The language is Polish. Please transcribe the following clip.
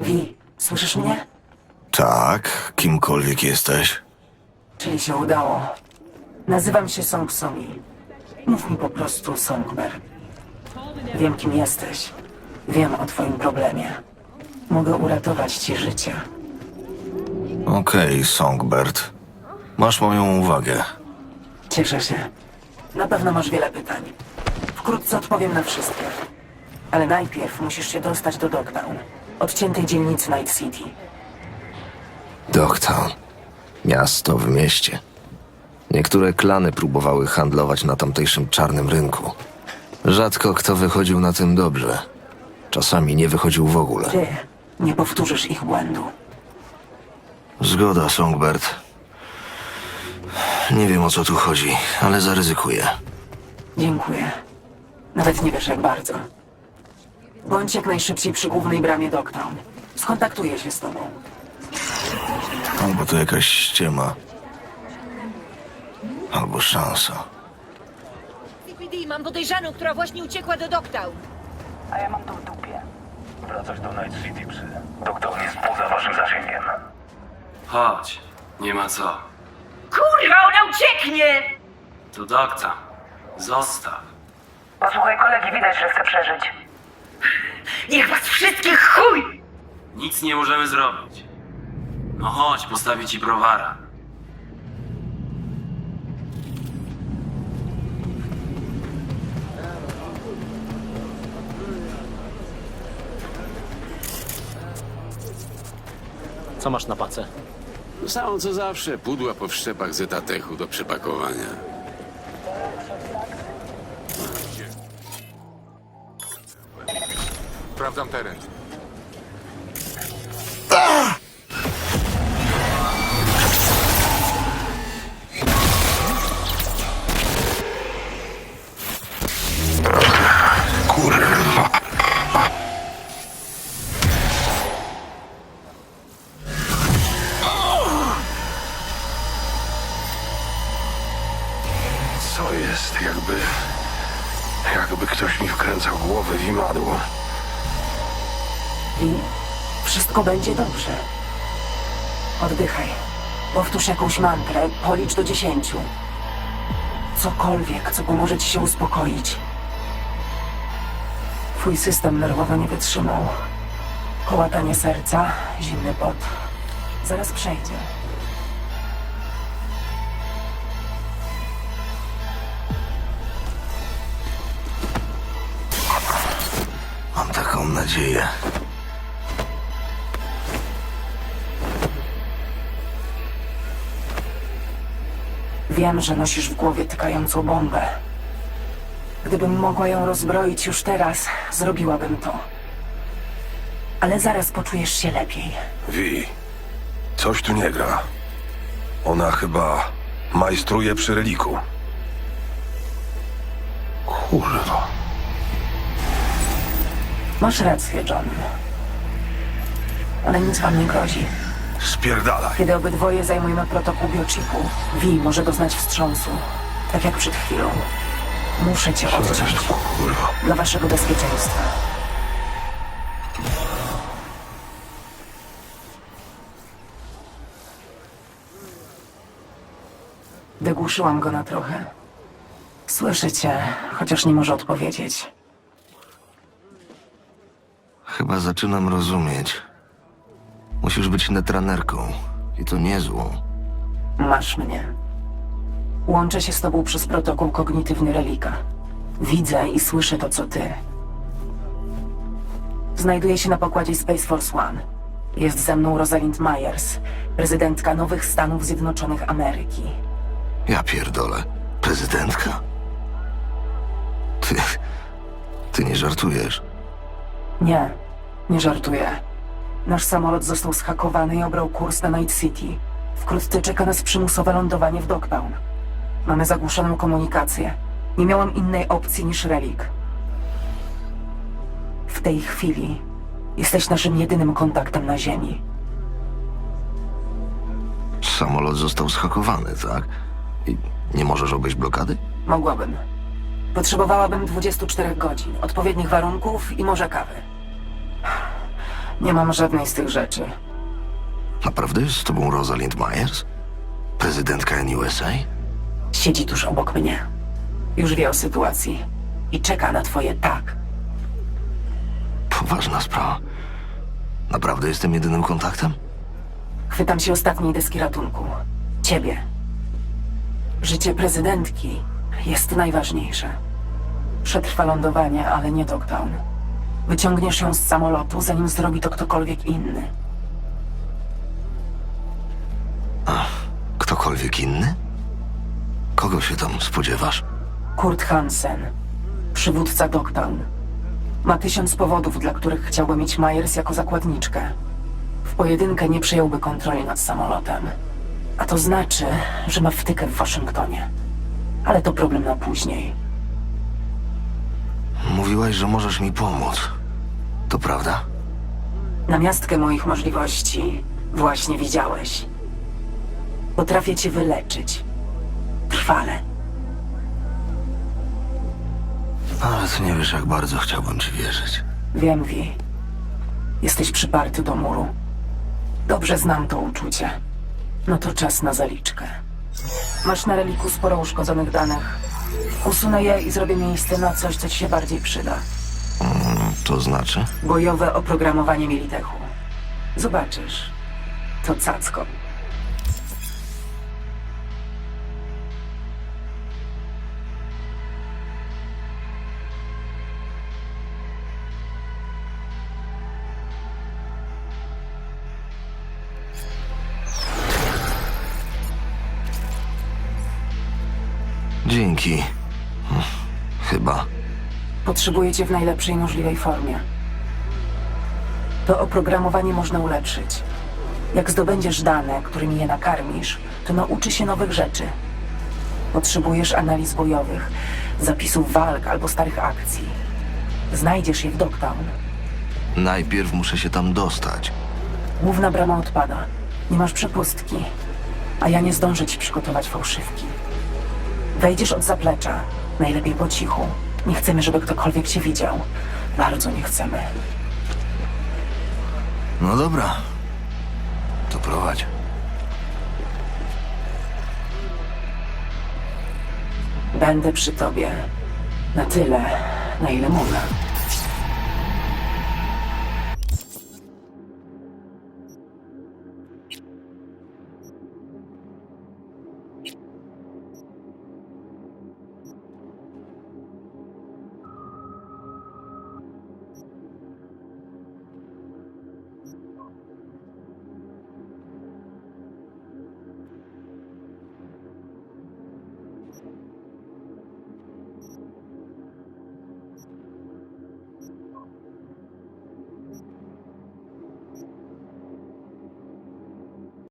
Wi, słyszysz mnie? Tak, kimkolwiek jesteś. Czyli się udało. Nazywam się Song Somi. Mów mi po prostu Songbird. Wiem, kim jesteś. Wiem o twoim problemie. Mogę uratować ci życie. Okej, Songbird. Masz moją uwagę. Cieszę się. Na pewno masz wiele pytań. Wkrótce odpowiem na wszystkie. Ale najpierw musisz się dostać do Dogtown, odciętej dzielnicy Night City. Dogtown. Miasto w mieście. Niektóre klany próbowały handlować na tamtejszym czarnym rynku. Rzadko kto wychodził na tym dobrze. Czasami nie wychodził w ogóle. Ty nie powtórzysz ich błędu. Zgoda, Songbird. Nie wiem o co tu chodzi, ale zaryzykuję. Dziękuję. Nawet nie wiesz jak bardzo. Bądź jak najszybciej przy głównej bramie Dogtown. Skontaktuję się z tobą. Albo to jakaś ściema. Albo szansa. CPD, mam podejrzaną, która właśnie uciekła do Dogtown. A ja mam to w dupie. Wracać do Night City psy. Doktor jest poza waszym zasięgiem. Chodź, nie ma co. Kurwa, ona ucieknie! To doktor. Zostaw. Posłuchaj kolegi, widać, że chce przeżyć. Niech was wszystkich chuj! Nic nie możemy zrobić. No chodź, postawię ci browara. Co masz na pace? To samo co zawsze, pudła po wszczepach zetatechu do przepakowania. Sprawdzam teren. Co jest? Jakby... Jakby ktoś mi wkręcał głowę w imadło. I wszystko będzie dobrze. Oddychaj. Powtórz jakąś mantrę, policz do dziesięciu. Cokolwiek, co pomoże ci się uspokoić. Twój system nerwowy nie wytrzymał. Kołatanie serca, zimny pot. Zaraz przejdzie. Mam taką nadzieję. Wiem, że nosisz w głowie tykającą bombę. Gdybym mogła ją rozbroić już teraz, zrobiłabym to. Ale zaraz poczujesz się lepiej. Wi, coś tu nie gra. Ona chyba majstruje przy reliku. Kurwa. Masz rację, John. Ale nic wam nie grozi. Spierdalaj. Kiedy obydwoje zajmujemy protokół biochipu, Vi może doznać wstrząsu. Tak jak przed chwilą. Muszę cię odciąć. Kurwa. Dla waszego bezpieczeństwa. Wygłuszyłam go na trochę. Słyszę cię, chociaż nie może odpowiedzieć. Chyba zaczynam rozumieć. Musisz być netranerką. I to niezłą. Masz mnie. Łączę się z tobą przez protokół kognitywny relika. Widzę i słyszę to, co ty. Znajduję się na pokładzie Space Force One. Jest ze mną Rosalind Myers, prezydentka Nowych Stanów Zjednoczonych Ameryki. Ja pierdolę. Prezydentka? Ty... Ty nie żartujesz. Nie, nie żartuję. Nasz samolot został zhakowany i obrał kurs na Night City. Wkrótce czeka nas przymusowe lądowanie w Dogtown. Mamy zagłuszoną komunikację. Nie miałam innej opcji niż relik. W tej chwili jesteś naszym jedynym kontaktem na Ziemi. Samolot został schakowany, tak? I nie możesz obejść blokady? Mogłabym. Potrzebowałabym 24 godzin, odpowiednich warunków i może kawy. Nie mam żadnej z tych rzeczy. Naprawdę jest z tobą Rosalind Myers? Prezydentka NUSA? Siedzi tuż obok mnie. Już wie o sytuacji. I czeka na twoje tak. Poważna sprawa. Naprawdę jestem jedynym kontaktem? Chwytam się ostatniej deski ratunku. Ciebie. Życie prezydentki jest najważniejsze. Przetrwa lądowanie, ale nie Dogtown. Wyciągniesz ją z samolotu, zanim zrobi to ktokolwiek inny. Ktokolwiek inny? Kogo się tam spodziewasz? Kurt Hansen, przywódca Dogtown. Ma tysiąc powodów, dla których chciałby mieć Myers jako zakładniczkę. W pojedynkę nie przejąłby kontroli nad samolotem. A to znaczy, że ma wtykę w Waszyngtonie. Ale to problem na później. Mówiłaś, że możesz mi pomóc. To prawda? Namiastkę moich możliwości właśnie widziałeś. Potrafię cię wyleczyć. Trwale. Nawet nie wiesz, jak bardzo chciałbym ci wierzyć. Wiem, Wi. Jesteś przyparty do muru. Dobrze znam to uczucie. No to czas na zaliczkę. Masz na reliku sporo uszkodzonych danych. Usunę je i zrobię miejsce na coś, co ci się bardziej przyda. To znaczy? Bojowe oprogramowanie Militechu. Zobaczysz. To cacko. Dzięki. Chyba. Potrzebujecie w najlepszej możliwej formie. To oprogramowanie można ulepszyć. Jak zdobędziesz dane, którymi je nakarmisz, to nauczy się nowych rzeczy. Potrzebujesz analiz bojowych, zapisów walk albo starych akcji. Znajdziesz je w Dogtown. Najpierw muszę się tam dostać. Główna brama odpada. Nie masz przepustki. A ja nie zdążę ci przygotować fałszywki. Wejdziesz od zaplecza. Najlepiej po cichu. Nie chcemy, żeby ktokolwiek cię widział. Bardzo nie chcemy. No dobra. To prowadź. Będę przy tobie. Na tyle, na ile mogę.